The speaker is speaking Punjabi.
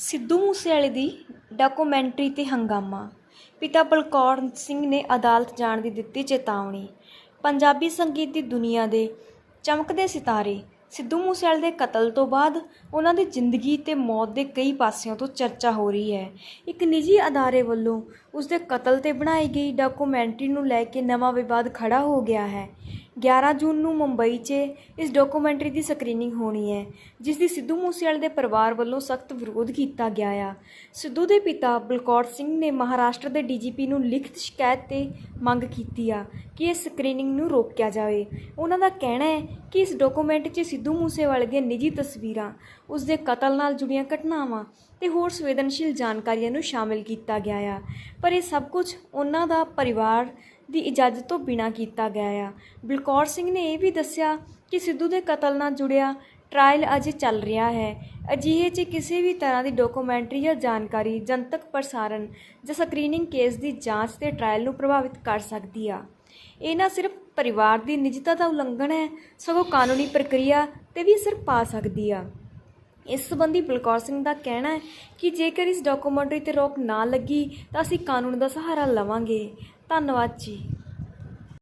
ਸਿੱਧੂ ਮੂਸੇਵਾਲੇ ਦੀ ਡਾਕੂਮੈਂਟਰੀ ਤੇ ਹੰਗਾਮਾ। ਪਿਤਾ ਬਲਕੌਰ ਸਿੰਘ ਨੇ ਅਦਾਲਤ ਜਾਣ ਦੀ ਦਿੱਤੀ ਚੇਤਾਵਨੀ। ਪੰਜਾਬੀ ਸੰਗੀਤ ਦੀ ਦੁਨੀਆ ਦੇ ਚਮਕਦੇ ਸਿਤਾਰੇ। ਸਿੱਧੂ ਮੂਸੇਵਾਲੇ ਦੇ ਕਤਲ ਤੋਂ ਬਾਅਦ ਉਹਨਾਂ ਦੀ ਜ਼ਿੰਦਗੀ ਤੇ ਮੌਤ ਦੇ ਕਈ ਪਾਸਿਆਂ ਤੋਂ ਚਰਚਾ ਹੋ ਰਹੀ ਹੈ। ਇੱਕ ਨਿੱਜੀ ਅਦਾਰੇ ਵੱਲੋਂ ਉਸ ਦੇ ਕਤਲ ਤੇ ਬਣਾਈ ਗਈ ਡਾਕੂਮੈਂਟਰੀ ਨੂੰ ਲੈ ਕੇ ਨਵਾਂ ਵਿਵਾਦ ਖੜਾ ਹੋ ਗਿਆ ਹੈ। 11 ਜੂਨ ਨੂੰ ਮੁੰਬਈ 'ਚ ਇਸ ਡਾਕੂਮੈਂਟਰੀ ਦੀ ਸਕਰੀਨਿੰਗ ਹੋਣੀ ਹੈ, ਜਿਸ ਦੀ ਸਿੱਧੂ ਮੂਸੇਵਾਲੇ ਦੇ ਪਰਿਵਾਰ ਵੱਲੋਂ ਸਖਤ ਵਿਰੋਧ ਕੀਤਾ ਗਿਆ ਆ। ਸਿੱਧੂ ਦੇ ਪਿਤਾ ਬਲਕੌਰ ਸਿੰਘ ਨੇ ਮਹਾਰਾਸ਼ਟਰ ਦੇ ਡੀਜੀਪੀ ਨੂੰ ਲਿਖਤ ਸ਼ਿਕਾਇਤ ਤੇ ਮੰਗ ਕੀਤੀ ਆ ਕਿ ਇਸ ਸਕਰੀਨਿੰਗ ਨੂੰ ਰੋਕਿਆ ਜਾਵੇ। ਉਹਨਾਂ ਦਾ ਕਹਿਣਾ ਹੈ ਕਿ ਇਸ ਡਾਕੂਮੈਂਟ 'ਚ ਸਿੱਧੂ ਮੂਸੇਵਾਲੇ ਦੀਆਂ ਨਿੱਜੀ ਤਸਵੀਰਾਂ, ਉਸ ਦੇ ਕਤਲ ਨਾਲ ਜੁੜੀਆਂ ਘਟਨਾਵਾਂ ਤੇ ਹੋਰ ਸੰਵੇਦਨਸ਼ੀਲ ਜਾਣਕਾਰੀਆਂ ਨੂੰ ਸ਼ਾਮਿਲ ਕੀਤਾ ਗਿਆ ਆ। ਪਰ ਇਹ ਸਭ ਕੁਝ ਉਹਨਾਂ ਦਾ ਪਰਿਵਾਰ ਦੀ ਇਜਾਜ਼ਤ ਤੋਂ ਬਿਨਾਂ ਕੀਤਾ ਗਿਆ ਆ। ਬਲਕੌਰ ਸਿੰਘ ਨੇ ਇਹ ਵੀ ਦੱਸਿਆ ਕਿ ਸਿੱਧੂ ਦੇ ਕਤਲ ਨਾਲ ਜੁੜਿਆ ਟ੍ਰਾਇਲ ਅਜੇ ਚੱਲ ਰਿਹਾ ਹੈ। ਅਜਿਹੇ 'ਚ ਕਿਸੇ ਵੀ ਤਰ੍ਹਾਂ ਦੀ ਡਾਕੂਮੈਂਟਰੀ ਜਾਂ ਜਾਣਕਾਰੀ ਜਨਤਕ ਪ੍ਰਸਾਰਣ ਜਾਂ ਸਕਰੀਨਿੰਗ ਕੇਸ ਦੀ ਜਾਂਚ ਤੇ ਟ੍ਰਾਇਲ ਨੂੰ ਪ੍ਰਭਾਵਿਤ ਕਰ ਸਕਦੀ ਆ। ਇਹ ਨਾ ਸਿਰਫ ਪਰਿਵਾਰ ਦੀ ਨਿਜਤਾ ਦਾ ਉਲੰਘਣ ਹੈ, ਸਗੋਂ ਕਾਨੂੰਨੀ ਪ੍ਰਕਿਰਿਆ ਤੇ ਵੀ ਅਸਰ ਪਾ ਸਕਦੀ ਆ। ਇਸ ਸੰਬੰਧੀ ਬਲਕੌਰ ਸਿੰਘ ਦਾ ਕਹਿਣਾ ਹੈ ਕਿ ਜੇਕਰ ਇਸ ਡਾਕੂਮੈਂਟਰੀ ਤੇ ਰੋਕ ਨਾ ਲੱਗੀ ਤਾਂ ਅਸੀਂ ਕਾਨੂੰਨ ਦਾ ਸਹਾਰਾ ਲਵਾਂਗੇ। ਧੰਨਵਾਦ ਜੀ।